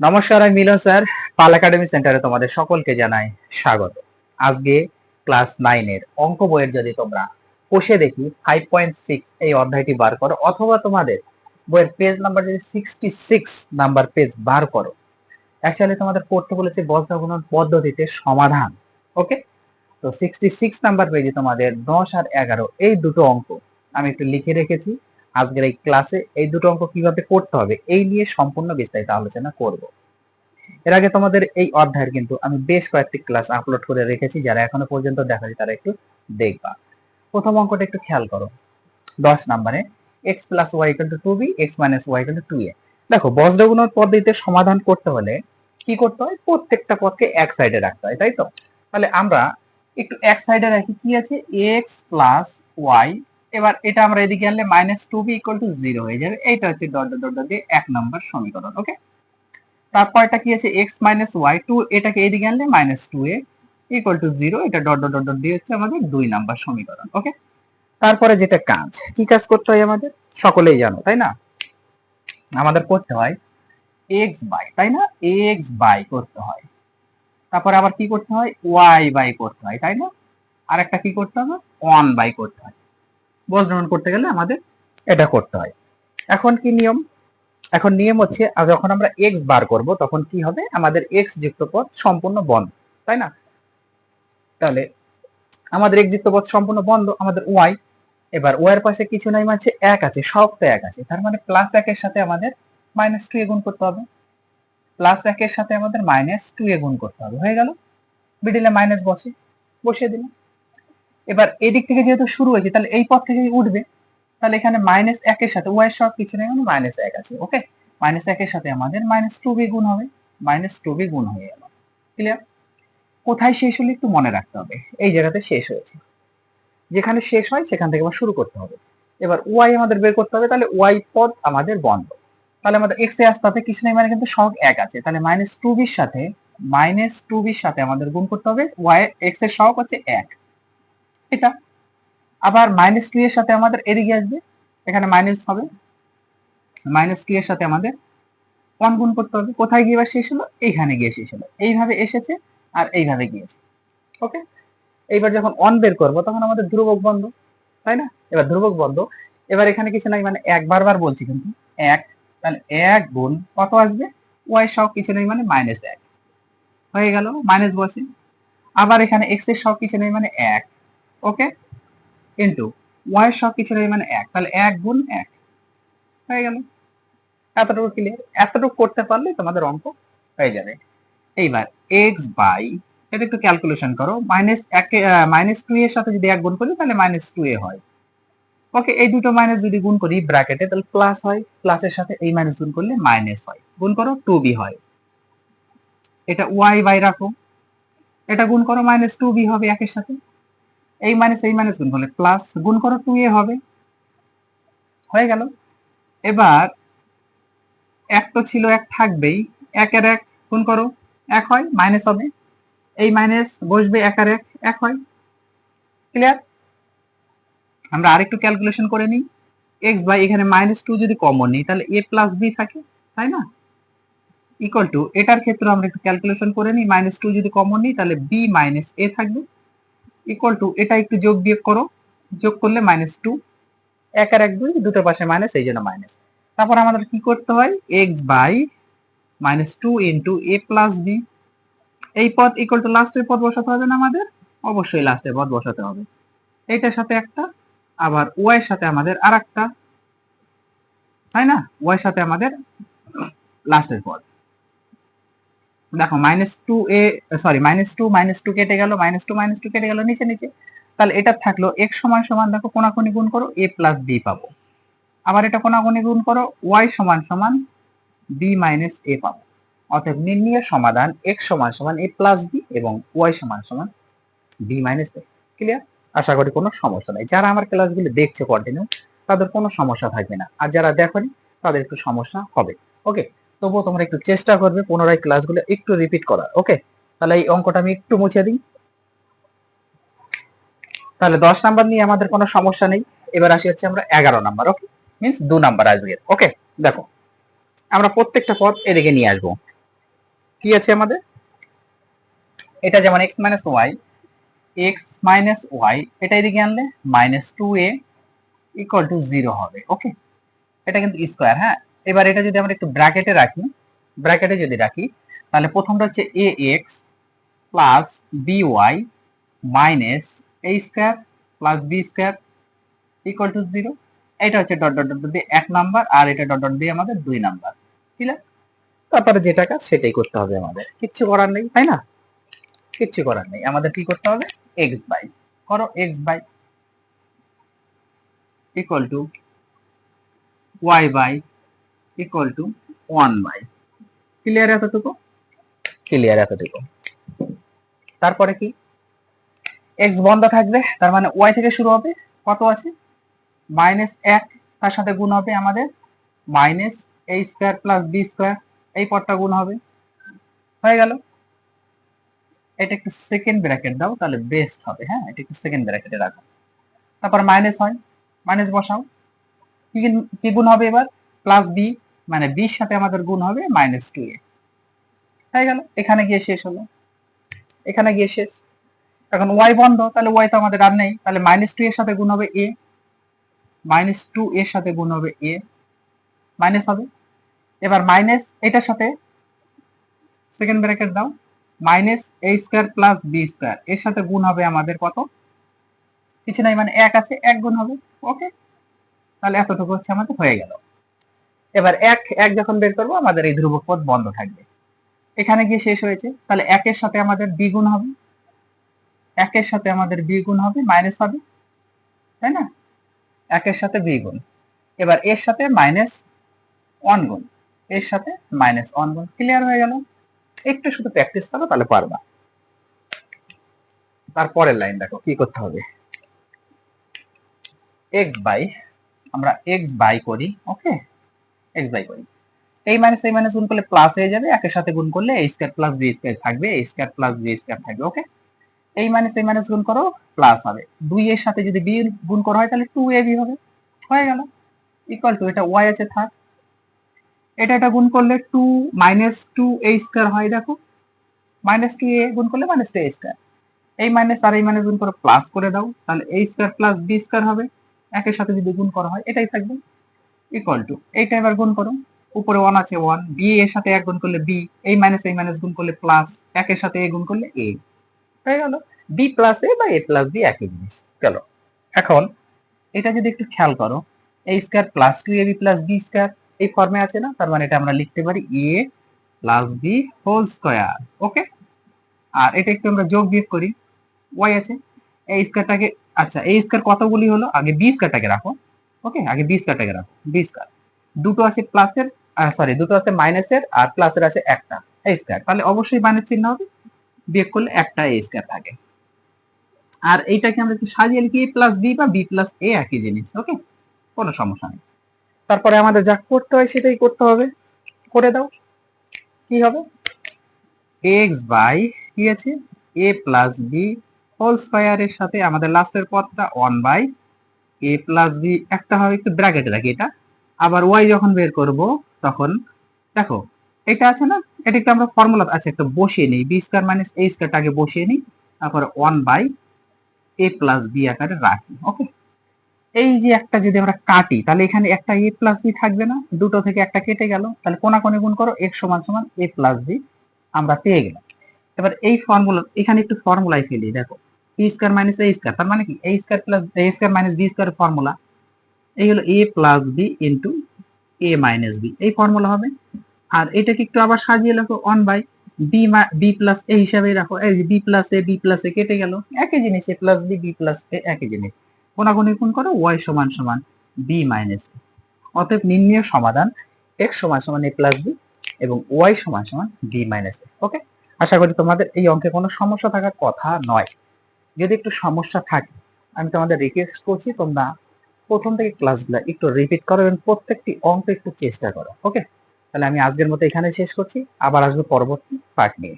নমস্কার, আমি মিলন স্যার, পাল একাডেমি সেন্টারে তোমাদের সকলকে জানাই স্বাগত। আজকে ক্লাস নাইনের অঙ্ক বইয়ের যদি তোমরা কষে দেখি ফাইভ পয়েন্ট সিক্স এই অধ্যায়টি বার করো, অথবা তোমাদের বইয়ের পেজ নাম্বার যদি সিক্সটি সিক্স নাম্বার পেজ বার করো অ্যাকচুয়ালি তোমাদের পড়তে বলেছে বজ্র পদ্ধতিতে সমাধান ওকে তো সিক্সটি সিক্স নাম্বার পেজে তোমাদের দশ আর এগারো, এই দুটো অঙ্ক আমি একটু লিখে রেখেছি। আজকের এই ক্লাসে এই দুটো অঙ্ক কীভাবে করতে হবে, এই নিয়ে সম্পূর্ণ বিস্তারিত আলোচনা করব। এর আগে তোমাদের এই অধ্যায়ের কিন্তু আমি বেশ কয়েকটি ক্লাস আপলোড করে রেখেছি, যারা এখনও পর্যন্ত দেখানি তারা একটু দেখবা। প্রথম অঙ্কটা একটু খেয়াল করো। দশ নম্বরে X plus Y equal to B X minus Y equal to A দেখো বজ্রগুণন পদ্ধতিতে সমাধান করতে হলে কি করতে হয়? প্রত্যেকটা পদকে এক সাইডে রাখতে হয়, তাই তো? তাহলে আমরা একটু এক সাইডে রাখি, কি আছে? এক্স প্লাস ওয়াই এবার এটা আমরা এদিকে আনলে minus two B equal to zero হয়ে যাবে। এইটা হচ্ছে ডট ডট ডট দিয়ে এক নম্বর সমীকরণ ওকে তারপরটা কি আছে? এক্স মাইনাস ওয়াই টু এটাকে এদিকে আনলে minus two A equal to zero এটা ডট ডট ডট দিয়ে হচ্ছে আমাদের দুই নাম্বার সমীকরণ ওকে তারপরে যেটা কাজ, কি কাজ করতে হয় আমাদের? সকলেই জানো, তাই না? আমাদের করতে হয় এক্স বাই তাই না? এক্স বাই করতে হয়। তারপরে আবার কি করতে হয়? ওয়াই বাই করতে হয়, তাই না? আর একটা কি করতে হবে? ওয়ান বাই করতে হয়। বজ্রমণ করতে গেলে আমাদের এটা করতে হয়। এখন কি নিয়ম? এখন নিয়ম হচ্ছে যখন আমরা এক্স বার করব, তখন কি হবে? আমাদের এক্স যুক্ত পদ সম্পূর্ণ বন্ধ, তাই না? তাহলে আমাদের এক্স যুক্ত পদ সম্পূর্ণ বন্ধ, আমাদের ওয়াই এবার ওয়াই এর পাশে কিছু নাই মানে এক আছে সব তো এক আছে, তার মানে প্লাস একের সাথে আমাদের মাইনাস টু এ গুণ করতে হবে। প্লাস একের সাথে আমাদের মাইনাস টু এ গুণ করতে হবে, হয়ে গেল? মিডিলে মাইনাস বসে, বসিয়ে দিলাম। এবার এদিক থেকে যেহেতু শুরু হয়েছে, তাহলে এই পথ থেকে উঠবে। তাহলে এখানে মাইনাস একের সাথে ওয়াই সব কিছু নেই মানে মাইনাস এক আছে ওকে মাইনাস একের সাথে আমাদের মাইনাস টু বি গুণ হবে মাইনাস টু বি গুণ হয়ে গেল ক্লিয়ার কোথায় শেষ হলে একটু মনে রাখতে হবে, এই জায়গাতে শেষ হয়েছে। যেখানে শেষ হয় সেখান থেকে আবার শুরু করতে হবে। এবার ওয়াই আমাদের বের করতে হবে, তাহলে ওয়াই পদ আমাদের বন্ধ। তাহলে আমাদের এক্স এ আসতে হবে, কিছু নেই মানে কিন্তু সহগ এক আছে। তাহলে মাইনাস টু বির সাথে মাইনাস টু বির সাথে আমাদের গুণ করতে হবে ওয়াই এক্সের সহগ হচ্ছে এক। এটা। আবার মাইনাস টু এর সাথে আমাদের এদিকে আসবে। এখানে মাইনাস হবে। মাইনাস টু এর সাথে আমাদের ওয়ান গুণ করতে হবে। কোথায় গিয়ে শেষ হলো? এইখানে গিয়ে শেষ হলো। এইভাবে এসেছে আর এইভাবে গিয়েছে। ওকে এইবার যখন অন বের করব, তখন আমাদের ধ্রুবক বন্ধ, তাই না? এবার ধ্রুবক বন্ধ। এবার এখানে কিছু নাই মানে এক বারবার বলছি কিন্তু। এক, তাহলে এক গুণ কত আসবে? ওয়াই সব কিছু নেই মানে মাইনাস এক। হয়ে গেল মাইনাস বসে। আবার এখানে এক্সের সব কিছু নেই মানে এক। ওকে ইন্টু ওয়াই সব কিছু মানে এক। তাহলে এক গুণ এক। হয়ে গেল। এতটুকু ক্লিয়ার এতটুকু করতে পারলে তোমাদের অঙ্ক হয়ে যাবে। এইবার এক্স বাই এটা একটু ক্যালকুলেশন করো। মাইনাস এক মাইনাস টু এর সাথে যদি এক গুণ করি, তাহলে মাইনাস টু এ হয়। ওকে এই দুটো মাইনাস যদি গুণ করি ব্র্যাকেটে তাহলে প্লাস হয়। প্লাসের সাথে এই মাইনাস গুণ করলে মাইনাস হয়। গুণ করো টু বি হয়। এটা ওয়াই বাই রাখো। এটা গুণ করো মাইনাস টু বি হবে একের সাথে। এই মাইনাস এই মাইনাস গুণ করলে প্লাস গুণ করো টু এ হবে। হয়ে গেল। এবার এক তো ছিল এক থাকবেই একের এক গুণ করো, এক হয় মাইনাস হবে। এই মাইনাস বসবে এক আর এক এক হয়। ক্লিয়ার আমরা আরেকটু ক্যালকুলেশন করে নিই। এক্স বাই এখানে মাইনাস টু যদি কমন নিই, তাহলে এ প্লাস বি থাকে, তাই না? ইকুয়াল টু এটার ক্ষেত্রে আমরা একটু ক্যালকুলেশন করে নিই। মাইনাস টু যদি কমন নিই, তাহলে বি মাইনাস এ থাকবে। ইকুয়াল টু এটা একটু যোগ বিয়োগ করো। যোগ করলে মাইনাস টু এক আর এক দুই, দুটো পাশে মাইনাস এই জন্য মাইনাস তারপর আমাদের কি করতে হয়? X by minus two into A plus B এই পদ ইকুয়াল টু লাস্টের পদ বসাতে হবে না আমাদের? অবশ্যই লাস্টের পদ বসাতে হবে। এইটার সাথে একটা, আবার ওয়াই সাথে আমাদের আর একটা তাই না? ওয়াই সাথে আমাদের লাস্টের পদ। দেখো minus two A sorry minus two minus two কেটে গেল মাইনাস টু মাইনাস টু কেটে গেল, নিচে নিচে। তাহলে এটা থাকল এক সমান সমান, দেখো কোনাকুনি গুণ করো এ প্লাস বি পাবো। আবার এটা কোনাকুনি গুণ করো ওয়াই সমান সমান বি মাইনাস এ পাবো। অতএব নির্ণয় সমাধান এক্স সমান সমান এ প্লাস বি এবং ওয়াই সমান সমান বি মাইনাস এ ক্লিয়ার আশা করি কোনো সমস্যা নাই। যারা আমার ক্লাসগুলো দেখছে কন্টিনিউ তাদের কোনো সমস্যা থাকবে না। আর যারা দেখনি, তাদের একটু সমস্যা হবে। ওকে তবুও তোমরা একটু চেষ্টা করবে পুনরায় ক্লাসগুলো একটু রিপিট করা ওকে তাহলে এই অঙ্কটা আমি একটু মুছে দিই। তাহলে দশ নাম্বার নিয়ে আমাদের কোনো সমস্যা নেই। এবার আসি হচ্ছে আমরা এগারো নাম্বার ওকে মিনস দু নাম্বার আজকের ওকে দেখো, আমরা প্রত্যেকটা পদ এদিকে নিয়ে আসব। কি আছে আমাদের? এটা যেমন x minus y x minus y এটা এদিকে আনলে minus two a equal to zero হবে ওকে এটা কিন্তু স্কোয়ার হ্যাঁ? এবার এটা যদি আমরা একটু ব্র্যাকেটে রাখি ব্র্যাকেটে যদি রাখি, তাহলে প্রথমটা হচ্ছে a x plus b y minus a square plus b square equal to zero এটা হচ্ছে ডট ডট ডট দিয়ে এক নাম্বার আর এটা ডট ডট দিয়ে আমাদের দুই নাম্বার ঠিক আছে তারপরে যেটা কাজ সেটাই করতে হবে আমাদের। কিচ্ছু করার নেই, তাই না? কিচ্ছু করার নেই। আমাদের কি করতে হবে? এক্স বাই করো x by equal to y by equal to one by clear এতটুকু? ক্লিয়ার এতটুকু। তারপরে কি? এক্স বন্ধ থাকবে তার মানে ওয়াই থেকে শুরু হবে। কত আছে? মাইনাস এক তার সাথে গুণ হবে আমাদের minus a square plus b square এই পদটা গুণ হবে। হয়ে গেল। এটা একটু সেকেন্ড ব্র্যাকেট দাও তাহলে বেস্ট হবে। হ্যাঁ এটা একটু সেকেন্ড ব্র্যাকেটে রাখো। তারপর মাইনাস হয়। মাইনাস বসাও। কি কি গুণ হবে এবার? প্লাস বি মানে বির সাথে আমাদের গুণ হবে মাইনাস টু এ হয়ে গেল, এখানে গিয়ে শেষ হলো। এখানে গিয়ে শেষ। এখন ওয়াই বন্ধ, তাহলে ওয়াই তো আমাদের আর নেই। তাহলে মাইনাস টু এর সাথে গুণ হবে এ মাইনাস টু এর সাথে গুণ হবে এ মাইনাস হবে। এবার মাইনাস এটার সাথে সেকেন্ড ব্র্যাকেট দাও। Minus a square plus b square এর সাথে গুণ হবে আমাদের কত? কিছু নাই মানে এক আছে, এক গুণ হবে। ওকে তাহলে এতটুকু হচ্ছে আমাদের, হয়ে গেল। এবার এক এক যখন বের করব, আমাদের এই ধ্রুবক পদ বন্ধ থাকবে। এখানে গিয়ে শেষ হয়েছে। তাহলে একের সাথে আমাদের দ্বিগুণ হবে। একের সাথে আমাদের দ্বিগুণ হবে মাইনাস হবে। তাই না? একের সাথে দ্বিগুণ এবার এর সাথে মাইনাস ওয়ান গুণ। এর সাথে মাইনাস ওয়ান গুণ। ক্লিয়ার হয়ে গেল? একটু শুধু প্র্যাকটিস করো, তাহলে পারবা। তারপরের লাইন দেখো, কি করতে হবে? এক্স বাই আমরা এক্স বাই করি ওকে এক্স বাই করি এই মাইনাস এই মাইনাস গুণ করলে প্লাস হয়ে যাবে, একের সাথে গুণ করলে এই স্কয়ার প্লাস বি স্কয়ার থাকবে এই স্কয়ার প্লাস বি স্কয়ার থাকবে ওকে এই মাইনাস এই মাইনাস গুণ করো প্লাস হবে। দুই এর সাথে যদি বি গুণ করা হয়, তাহলে টু এ বি হবে। হয়ে গেল। ইকুয়াল টু এটা ওয়াই আছে, থাক। এটা এটা গুণ করলে two minus two a square হয়, দেখো। মাইনাস টু এ গুণ করলে মাইনাস টু এ স্কয়ার এই মাইনাস আর এই মাইনাস গুণ করে প্লাস করে দাও, তাহলে a square plus b square হবে। একের সাথে যদি গুণ করা হয়, এটাই থাকবে। ইকুয়াল টু এইটা এবার গুণ করো। উপরে ওয়ান আছে ওয়ান বি এর সাথে এক গুণ করলে বি এই মাইনাস এই মাইনাস গুণ করলে প্লাস একের সাথে এ গুণ করলে এ হয়ে গেল বি প্লাস এ বা এ প্লাস বি একই জিনিস। গেল। এখন এটা যদি একটু খেয়াল করো a square plus two a b plus b square এই ফর্মে আছে না? তার মানে এটা আমরা লিখতে পারি a plus b whole square okay আর এটা একটু আমরা যোগ বিয়োগ করি। ওয়াই আছে। এই স্কয়ারটাকে আচ্ছা এই স্কয়ার কতগুলি হলো? আগে বি স্কয়ারটাকে রাখো। ওকে আগে বি স্কয়ারটাকে রাখো বি স্কয়ার দুটো আছে প্লাসের সরি দুটো আছে মাইনাসের আর প্লাসের আছে একটা স্কয়ার তাহলে অবশ্যই মাইনাস চিহ্ন হবে। বিয়োগ করলে একটা এ স্কয়ার থাকে। আর এইটাকে আমরা একটু সাজিয়ে লিখি এ প্লাস বি বা বি প্লাস এ একই জিনিস ওকে কোনো সমস্যা নেই। তারপরে আমাদের যা করতে হয় সেটাই করতে হবে। করে দাও। কি হবে? এক্স বাই কি আছে? এ প্লাস বি হোল স্কয়ারের সাথে আমাদের লাস্টের পদটা one by a plus b একটা হবে একটু ব্র্যাকেটে রাখি এটা। আবার ওয়াই যখন বের করব, তখন দেখো, এটা আছে না? এটা একটু আমরা ফর্মুলা আছে একটা বসিয়ে নিই। বি স্কয়ার মাইনাস এ স্কয়ারটা আগে বসিয়ে নিই, তারপরে one by a plus b আকারে রাখি ওকে এই যে একটা যদি আমরা কাটি, তাহলে এখানে একটা এ প্লাস বি থাকবে না, দুটো থেকে একটা কেটে গেল, তাহলে কোনা কোনে গুণ করো এক সমান সমান এ প্লাস বি আমরা পেয়ে গেলাম। এবার এই ফর্মুলা এখানে একটু ফর্মুলায় ফেলি, দেখো। বি স্কয়ার মাইনাস করো ওয়াই সমান সমান বি সমাধান সমান সমান এ প্লাস বি এবং ওয়াই সমান সমান বি ওকে আশা করি তোমাদের এই অঙ্কে কোনো সমস্যা থাকার কথা নয়। যদি একটু সমস্যা থাকে, আমি তোমাদের রিকোয়েস্ট করছি তোমরা প্রথম থেকে ক্লাসগুলো একটু রিপিট করো এবং প্রত্যেকটি অঙ্ক একটু চেষ্টা করো ওকে তাহলে আমি আজকের মতো এখানে শেষ করছি, আবার আসব পরবর্তী পার্ট নিয়ে।